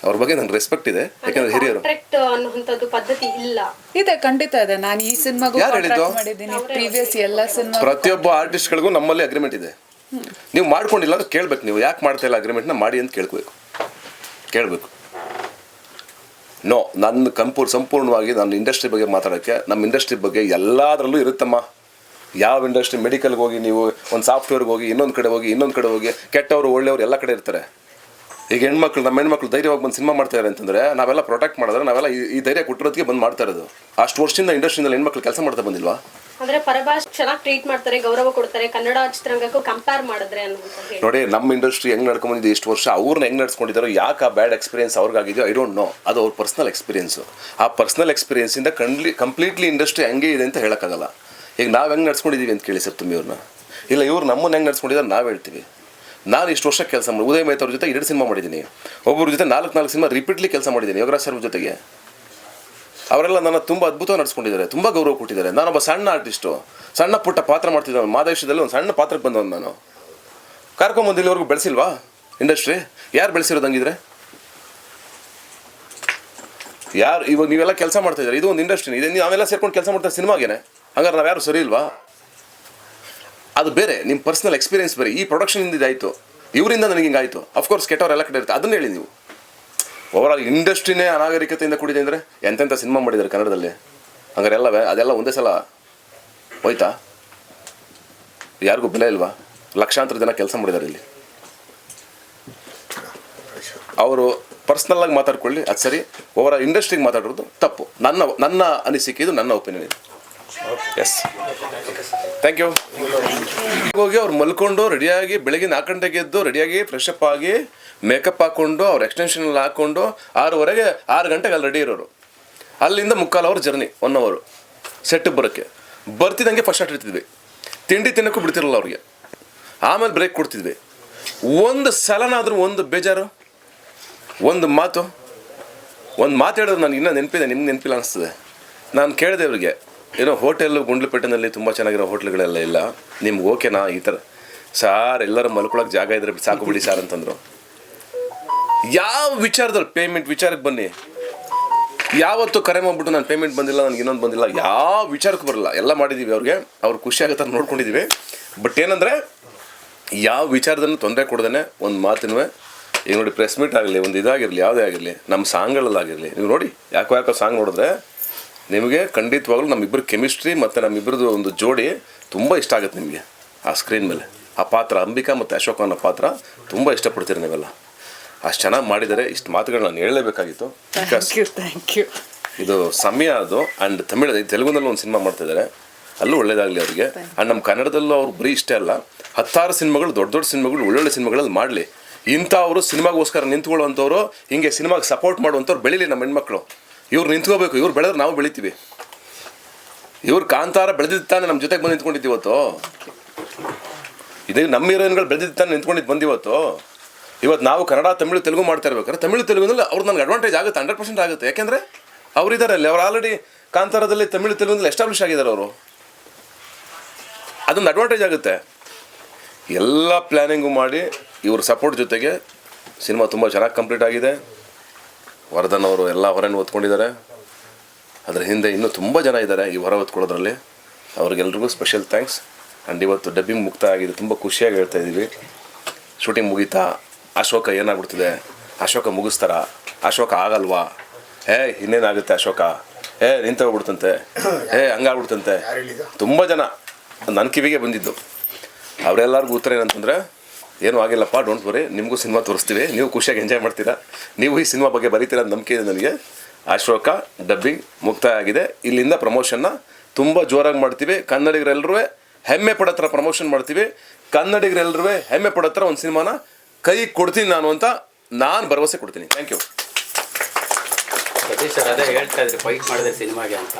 ಅವ್ರ ಬಗ್ಗೆ ನಂಗೆ ರೆಸ್ಪೆಕ್ಟ್ ಇದೆ. ಯಾಕಂದ್ರೆ ಹಿರಿಯರು. ಕಾಂಟ್ರಾಕ್ಟ್ ಅನ್ನುವಂಥದ್ದು ಪದ್ಧತಿ ಇಲ್ಲ. ಇದೆ ಖಂಡಿತ ಇದೆ. ನಾನು ಈ ಸಿನಿಮಾಗೂ ಯಾರು ಹೇಳಿದ್ದು? ಮಾಡಿದ್ದೀನಿ. ಪ್ರೀವಿಯಸ್ ಎಲ್ಲ ಸಿನಿಮಾ ಪ್ರತಿಯೊಬ್ಬ ಆರ್ಟಿಸ್ಟ್ಗಳಿಗೂ ನಮ್ಮಲ್ಲಿ ಅಗ್ರಿಮೆಂಟ್ ಇದೆ. ನೀವು ಮಾಡ್ಕೊಂಡಿಲ್ಲ ಅಂದ್ರೆ ಕೇಳ್ಬೇಕು ನೀವು. ಯಾಕೆ ಮಾಡ್ತಾ ಇಲ್ಲ ಅಗ್ರಿಮೆಂಟ್ನ ಮಾಡಿ ಅಂತ ಕೇಳ್ಬೇಕು. ಕೇಳಬೇಕು. ನೋ ನನ್ನ ಕಂಪೂರ್ ಸಂಪೂರ್ಣವಾಗಿ ನನ್ನ ಇಂಡಸ್ಟ್ರಿ ಬಗ್ಗೆ ಮಾತಾಡೋಕ್ಕೆ ನಮ್ಮ ಇಂಡಸ್ಟ್ರಿ ಬಗ್ಗೆ ಎಲ್ಲದರಲ್ಲೂ ಇರುತ್ತಮ್ಮ. ಯಾವ ಇಂಡಸ್ಟ್ರಿ ಮೆಡಿಕಲ್ಗೆ ಹೋಗಿ ನೀವು ಒಂದು ಸಾಫ್ಟ್ವೇರ್ಗೆ ಹೋಗಿ ಇನ್ನೊಂದು ಕಡೆ ಹೋಗಿ ಇನ್ನೊಂದು ಕಡೆ ಹೋಗಿ ಕೆಟ್ಟವರು ಒಳ್ಳೆಯವರು ಎಲ್ಲ ಕಡೆ ಇರ್ತಾರೆ. ಈಗ ಹೆಣ್ಮಕ್ಳು ನಮ್ಮ ಹೆಣ್ಮಕ್ಳು ಧೈರ್ಯವಾಗಿ ಬಂದು ಸಿನಿಮಾ ಮಾಡ್ತಾರೆ ಅಂತಂದರೆ ನಾವೆಲ್ಲ ಪ್ರೊಟೆಕ್ಟ್ ಮಾಡಿದ್ರೆ ನಾವೆಲ್ಲ ಈ- ಧೈರ್ಯ ಕೊಟ್ಟಿರೋದಕ್ಕೆ ಬಂದು ಮಾಡ್ತಾ ಇರೋದು. ಅಷ್ಟು ವರ್ಷದಿಂದ ಇಂಡಸ್ಟ್ರಿಯಿಂದ ಹೆಣ್ಮಕ್ಳು ಕೆಲಸ ಮಾಡ್ತಾ ಬಂದಿಲ್ವಾ? ಅಂದ್ರೆ ಪರಭಾಷೆ ಚೆನ್ನಾಗಿ ಟ್ರೀಟ್ ಮಾಡ್ತಾರೆ ಗೌರವ ಕೊಡ್ತಾರೆ ಕನ್ನಡ ಚಿತ್ರರಂಗಕ್ಕೂ ಕಂಪೇರ್ ಮಾಡಿದ್ರೆ ನೋಡಿ ನಮ್ಮ ಇಂಡಸ್ಟ್ರಿ ಹೆಂಗ್ ನಡ್ಕೊಂಡಿದೆ ಇಷ್ಟು ವರ್ಷ ಅವ್ರನ್ನ ಹೆಂಗ್ ನಡ್ಸ್ಕೊಂಡಿದ್ದಾರೋ ಯಾಕೆ ಆ ಬ್ಯಾಡ್ ಎಕ್ಸ್ಪೀರಿಯನ್ಸ್ ಅವ್ರಿಗಾಗಿದೆಯೋ ಐ ಡೋಂಟ್ ನೋ ಅದು ಅವ್ರ ಪರ್ಸನಲ್ ಎಕ್ಸ್ಪೀರಿಯನ್ಸು ಆ ಪರ್ಸನಲ್ ಎಕ್ಸ್ಪೀರಿಯನ್ಸಿಂದ ಕಂಡ್ಲಿ ಕಂಪ್ಲೀಟ್ಲಿ ಇಂಡಸ್ಟ್ರಿ ಹಂಗೆ ಇದೆ ಅಂತ ಹೇಳೋಕ್ಕಾಗಲ್ಲ. ಈಗ ನಾವು ಹೆಂಗೆ ನಡ್ಸ್ಕೊಂಡಿದ್ದೀವಿ ಅಂತ ಕೇಳಿ ಸಪ್ತಮಿ ಇವ್ರನ್ನ. ಇಲ್ಲ, ಇವ್ರು ನಮ್ಮನ್ನು ಹೆಂಗೆ ನಡ್ಸ್ಕೊಂಡಿದ್ದಾರೆ ನಾವು ಹೇಳ್ತೀವಿ. ನಾನು ಇಷ್ಟು ವರ್ಷ ಕೆಲಸ ಮಾಡಿ, ಉದಯ ಅವ್ರ ಜೊತೆ ಎರಡು ಸಿನಿಮಾ ಮಾಡಿದ್ದೀನಿ ಒಬ್ಬರ ಜೊತೆ ನಾಲ್ಕು ನಾಲ್ಕು ಸಿನಿಮಾ ರಿಪೀಟ್ಲಿ ಕೆಲಸ ಮಾಡಿದ್ದೀನಿ ಯೋಗರಾಜ್ ಸರ್ ಜೊತೆಗೆ. ಅವರೆಲ್ಲ ನನ್ನ ತುಂಬ ಅದ್ಭುತವಾಗಿ ನಡ್ಸ್ಕೊಂಡಿದ್ದಾರೆ, ತುಂಬ ಗೌರವ ಕೊಟ್ಟಿದ್ದಾರೆ. ನಾನೊಬ್ಬ ಸಣ್ಣ ಆರ್ಟಿಸ್ಟು ಸಣ್ಣ ಪುಟ್ಟ ಪಾತ್ರ ಮಾಡ್ತಿದ್ದವನು, ಮಾದೇಶದಲ್ಲಿ ಒಂದು ಸಣ್ಣ ಪಾತ್ರಕ್ಕೆ ಬಂದವನು ನಾನು. ಕರ್ಕೊಂಬಂದು ಇಲ್ಲಿವರೆಗೂ ಬೆಳೆಸಿಲ್ವಾ ಇಂಡಸ್ಟ್ರಿ ಯಾರು ಬೆಳೆಸಿರೋದು ಹಂಗಿದ್ರೆ? ಯಾರು ಇವಾಗ ನೀವೆಲ್ಲ ಕೆಲಸ ಮಾಡ್ತಾ ಇದ್ದಾರೆ? ಇದು ಒಂದು ಇಂಡಸ್ಟ್ರಿ ಇದೆ ನೀವು ನಾವೆಲ್ಲ ಸೇರ್ಕೊಂಡು ಕೆಲಸ ಮಾಡ್ತಾರೆ ಸಿನಿಮಾಗೇನೆ. ಹಂಗಾರೆ ನಾವು ಯಾರು ಸರಿ ಇಲ್ವಾ? ಅದು ಬೇರೆ ನಿಮ್ಮ ಪರ್ಸ್ನಲ್ ಎಕ್ಸ್ಪೀರಿಯನ್ಸ್ ಬೇರೆ. ಈ ಪ್ರೊಡಕ್ಷನಿಂದ ಇದಾಯಿತು. ಇವರಿಂದ ನನಗೆ ಹಿಂಗಾಯಿತು ಅಫ್ಕೋರ್ಸ್ ಕೆಟ್ಟವರೆಲ್ಲ ಕಡೆ ಇರುತ್ತೆ. ಅದನ್ನ ಹೇಳಿ ನೀವು. ಓವರಾಲ್ ಇಂಡಸ್ಟ್ರಿನೇ ಅನಾಗರಿಕತೆಯಿಂದ ಕೂಡಿದೆ ಅಂದರೆ ಎಂತೆಂಥ ಸಿನಿಮಾ ಮಾಡಿದ್ದಾರೆ ಕನ್ನಡದಲ್ಲಿ? ಹಂಗಾರೆ ಎಲ್ಲ ಅದೆಲ್ಲ ಒಂದೇ ಸಲ ಹೋಯ್ತಾ? ಯಾರಿಗೂ ಬೆಲೆ ಇಲ್ವಾ? ಲಕ್ಷಾಂತರ ಜನ ಕೆಲಸ ಮಾಡಿದ್ದಾರೆ ಇಲ್ಲಿ. ಅವರು ಪರ್ಸ್ನಲ್ಲಾಗಿ ಮಾತಾಡ್ಕೊಳ್ಳಿ, ಅದು ಸರಿ. ಓವರ್ ಇಂಡಸ್ಟ್ರಿಗೆ ಮಾತಾಡೋದು ತಪ್ಪು. ನನ್ನ ನನ್ನ ಅನಿಸಿಕೆ ಇದು, ನನ್ನ ಒಪಿನಿಯನ್ ಇದು. ಎಸ್ ಥ್ಯಾಂಕ್ ಯು ಹೋಗಿ ಅವ್ರು ಮಲ್ಕೊಂಡು ರೆಡಿಯಾಗಿ ಬೆಳಗ್ಗೆ ನಾಲ್ಕು ಗಂಟೆಗೆ ಎದ್ದು ರೆಡಿಯಾಗಿ ಫ್ರೆಶ್ ಅಪ್ ಆಗಿ ಮೇಕಪ್ ಹಾಕ್ಕೊಂಡು ಅವ್ರು ಎಕ್ಸ್ಟೆನ್ಷನ್ ಹಾಕ್ಕೊಂಡು ಆರೂವರೆಗೆ ಆರು ಗಂಟೆಗೆ ಅಲ್ಲಿ ರೆಡಿ ಇರೋರು. ಅಲ್ಲಿಂದ ಮುಕ್ಕಾಲು ಅವರ್ ಜರ್ನಿ ಒನ್ ಅವರು ಸೆಟ್ಟಿಗೆ ಬರೋಕ್ಕೆ. ಬರ್ತಿದ್ದಂಗೆ ಫಸ್ಟ್ ಸ್ಟಾರ್ಟ್ ಇರ್ತಿದ್ವಿ ತಿಂಡಿ ತಿನ್ನೋಕ್ಕೂ ಬಿಡ್ತಿರಲ್ಲ ಅವ್ರಿಗೆ. ಆಮೇಲೆ ಬ್ರೇಕ್ ಕೊಡ್ತಿದ್ವಿ. ಒಂದು ಸಲನಾದರೂ ಒಂದು ಬೇಜಾರು? ಒಂದು ಮಾತು? ಒಂದು ಮಾತು ಹೇಳಿದ್ರೆ ನನಗೆ ಇನ್ನೂ ನೆನಪಿದೆ, ನಿಮ್ಗೆ ನೆನಪಿಲ್ಲ ಅನಿಸ್ತದೆ. ನಾನು ಕೇಳಿದೆ ಇವ್ರಿಗೆ. ಏನೋ ಹೋಟೆಲ್ಲು ಗುಂಡ್ಲುಪೇಟೆನಲ್ಲಿ ತುಂಬ ಚೆನ್ನಾಗಿರೋ ಹೋಟೆಲ್ಗಳೆಲ್ಲ ಇಲ್ಲ. ನಿಮ್ಗೆ ಓಕೆನಾ? ಈ ಥರ. ಸಾರ್, ಎಲ್ಲರೂ ಮಲ್ಕೊಳಕ್ಕೆ ಜಾಗ ಇದ್ರೆ ಸಾಕು ಬಿಡಿ ಸಾರ್ ಅಂತಂದರು. ಯಾವ ವಿಚಾರದಲ್ಲಿ? ಪೇಮೆಂಟ್ ವಿಚಾರಕ್ಕೆ ಬನ್ನಿ. ಯಾವತ್ತು ಕರೆ ಮಾಡ್ಬಿಟ್ಟು ನಾನು ಪೇಮೆಂಟ್ ಬಂದಿಲ್ಲ, ನನಗೆ ಇನ್ನೊಂದು ಬಂದಿಲ್ಲ. ಯಾವ ವಿಚಾರಕ್ಕೂ ಬರಲ್ಲ. ಎಲ್ಲ ಮಾಡಿದ್ದೀವಿ ಅವ್ರಿಗೆ. ಅವ್ರು ಖುಷಿ ನೋಡ್ಕೊಂಡಿದ್ದೀವಿ ಬಟ್ ಏನಂದರೆ, ಯಾವ ವಿಚಾರದನ್ನು ತೊಂದರೆ ಕೊಡ್ದೇ ಒಂದು ಮಾತಿನೂ ಈಗ ನೋಡಿ ಪ್ರೆಸ್ ಮೀಟ್ ಆಗಲಿ, ಒಂದು ಇದಾಗಿರಲಿ, ಯಾವುದೇ ಆಗಿರಲಿ ನಮ್ಮ ಸಾಂಗ್ಗಳಲ್ಲಾಗಿರಲಿ ನೀವು ನೋಡಿ, ಯಾಕೋ ಯಾಕೋ ಸಾಂಗ್ ನೋಡಿದ್ರೆ ನಿಮಗೆ ಖಂಡಿತವಾಗ್ಲೂ ನಮ್ಮಿಬ್ಬರು ಕೆಮಿಸ್ಟ್ರಿ ಮತ್ತು ನಮ್ಮಿಬ್ಬರದ್ದು ಒಂದು ಜೋಡಿ ತುಂಬ ಇಷ್ಟ ಆಗುತ್ತೆ ನಿಮಗೆ. ಆ ಸ್ಕ್ರೀನ್ ಮೇಲೆ. ಆ ಪಾತ್ರ ಅಂಬಿಕಾ ಮತ್ತು ಅಶೋಕ್ ಅನ್ನೋ ಪಾತ್ರ ತುಂಬ ಇಷ್ಟಪಡ್ತೀರಿ ನೀವೆಲ್ಲ. ಅಷ್ಟು ಚೆನ್ನಾಗಿ ಮಾಡಿದರೆ ಇಷ್ಟು ಮಾತುಗಳು ನಾನು ಹೇಳಲೇಬೇಕಾಗಿತ್ತು. ಥ್ಯಾಂಕ್ ಯು ಥ್ಯಾಂಕ್ ಯು ಇದು ಸಮಯ ಅದು ಆ್ಯಂಡ್ ತಮಿಳು ತೆಲುಗುನಲ್ಲೂ ಒಂದು ಸಿನಿಮಾ ಮಾಡ್ತಾ ಇದ್ದಾರೆ ಅಲ್ಲೂ ಒಳ್ಳೇದಾಗಲಿ ಅವರಿಗೆ. ಆ್ಯಂಡ್ ನಮ್ಮ ಕನ್ನಡದಲ್ಲೂ ಅವ್ರು ಬರೀ ಇಷ್ಟೇ ಅಲ್ಲ ಹತ್ತಾರು ಸಿನಿಮಾಗಳು ದೊಡ್ಡ ದೊಡ್ಡ ಸಿನಿಮಾಗಳು ಒಳ್ಳೊಳ್ಳೆ ಸಿನಿಮಾಗಳಲ್ಲಿ ಮಾಡಲಿ. ಇಂಥವರು ಸಿನಿಮಾಗೋಸ್ಕರ ನಿಂತ್ಕೊಳ್ಳುವಂಥವ್ರು ಹಿಂಗೆ ಸಿನಿಮಾಗೆ ಸಪೋರ್ಟ್ ಮಾಡುವಂಥವ್ರು ಬೆಳೀಲಿ ನಮ್ಮ ಹೆಣ್ಮಕ್ಳು. ಇವ್ರು ನಿಂತ್ಕೋಬೇಕು, ಇವ್ರು ಬೆಳೆದ್ರೆ ನಾವು ಬೆಳಿತೀವಿ. ಇವ್ರು ಕಾಂತಾರ ಬೆಳೆದಿದ್ದ ತಾನೆ ನಮ್ಮ ಜೊತೆಗೆ ಬಂದು ನಿಂತ್ಕೊಂಡಿದ್ದು ಇವತ್ತು. ಇದೇ ನಮ್ಮ ಹೀರೋಯಿನ್ಗಳು ಬೆಳೆದಿದ್ದ ತಾನೆ ನಿಂತ್ಕೊಂಡಿದ್ದು ಬಂದಿವತ್ತು ಇವತ್ತು. ನಾವು ಕನ್ನಡ, ತಮಿಳು, ತೆಲುಗು ಮಾಡ್ತಾ ಇರ್ಬೇಕಾದ್ರೆ ತಮಿಳು, ತೆಲುಗುನಲ್ಲಿ ಅವ್ರು ನನಗೆ ಅಡ್ವಾಂಟೇಜ್ ಆಗುತ್ತೆ ಹಂಡ್ರೆಡ್ ಪರ್ಸೆಂಟ್ ಆಗುತ್ತೆ. ಯಾಕೆಂದರೆ ಅವರಿದ್ದಾರೆ ಅಲ್ಲಿ, ಅವ್ರು ಆಲ್ರೆಡಿ ಕಾಂತಾರದಲ್ಲಿ, ತಮಿಳು, ತೆಲುಗುನಲ್ಲಿ ಎಸ್ಟಾಬ್ಲಿಷ್ ಆಗಿದ್ದಾರೆ ಅವರು. ಅದೊಂದು ಅಡ್ವಾಂಟೇಜ್ ಆಗುತ್ತೆ. ಎಲ್ಲ ಪ್ಲ್ಯಾನಿಂಗು ಮಾಡಿ ಇವ್ರ ಸಪೋರ್ಟ್ ಜೊತೆಗೆ ಸಿನಿಮಾ ತುಂಬ ಚೆನ್ನಾಗಿ ಕಂಪ್ಲೀಟ್ ಆಗಿದೆ. ವರ್ಧನ್ ಅವರು ಎಲ್ಲ ಹೊರನ್ನು ಹೊತ್ಕೊಂಡಿದ್ದಾರೆ. ಅದರ ಹಿಂದೆ ಇನ್ನೂ ತುಂಬ ಜನ ಇದ್ದಾರೆ ಈ ಹೊರ ಹೊತ್ಕೊಳ್ಳೋದ್ರಲ್ಲಿ. ಅವ್ರಿಗೆಲ್ರಿಗೂ ಸ್ಪೆಷಲ್ ಥ್ಯಾಂಕ್ಸ್ ಆ್ಯಂಡ್ ಇವತ್ತು ಡಬ್ಬಿಂಗ್ ಮುಕ್ತ ಆಗಿದೆ. ತುಂಬ ಖುಷಿಯಾಗಿ ಹೇಳ್ತಾ ಇದ್ದೀವಿ. ಶೂಟಿಂಗ್ ಮುಗೀತಾ? ಅಶೋಕ ಏನಾಗ್ಬಿಡ್ತಿದೆ? ಅಶೋಕ ಮುಗಿಸ್ತಾರ? ಅಶೋಕ ಆಗಲ್ವಾ? ಏ ಇನ್ನೇನಾಗುತ್ತೆ ಅಶೋಕ? ಏ ನಿಂತೋಗ್ಬಿಡ್ತಂತೆ ಏ ಹಂಗಾಗ್ಬಿಡ್ತಂತೆ. ತುಂಬ ಜನ ನನ್ನ ಕಿವಿಗೆ ಬಂದಿದ್ದು. ಅವರೆಲ್ಲರಿಗೂ ಉತ್ತರ ಏನಂತಂದರೆ ಏನೂ ಆಗಿಲ್ಲಪ್ಪ ಡೋಂಟ್ ವರಿ ನಿಮಗೂ ಸಿನಿಮಾ ತೋರಿಸ್ತೀವಿ. ನೀವು ಖುಷಿಯಾಗಿ ಎಂಜಾಯ್ ಮಾಡ್ತೀರಾ? ನೀವು ಈ ಸಿನಿಮಾ ಬಗ್ಗೆ ಬರೀತೀರ ನಂಬಿಕೆ ಇದೆ ನನಗೆ. ಅಶೋಕ ಡಬ್ಬಿಂಗ್ ಮುಕ್ತಾಯ ಆಗಿದೆ. ಇಲ್ಲಿಂದ ಪ್ರಮೋಷನ್ನ ತುಂಬ ಜೋರಾಗಿ ಮಾಡ್ತೀವಿ. ಕನ್ನಡಿಗರೆಲ್ಲರೂ ಹೆಮ್ಮೆ ಪಡೋ ಥರ ಪ್ರಮೋಷನ್ ಮಾಡ್ತೀವಿ. ಕನ್ನಡಿಗರೆಲ್ಲರೂ ಹೆಮ್ಮೆ ಪಡೋ ಥರ ಒಂದು ಸಿನಿಮಾನ ಕೈ ಕೊಡ್ತೀನಿ ನಾನು ಅಂತ ನಾನು ಭರವಸೆ ಕೊಡ್ತೀನಿ. ಥ್ಯಾಂಕ್ ಯು ಸತೀಶ್ ಅದೇ ಹೇಳ್ತಾ ಇದ್ರಿ ಫೈಟ್ ಮಾಡಿದೆ ಸಿನಿಮಾಗೆ ಅಂತ.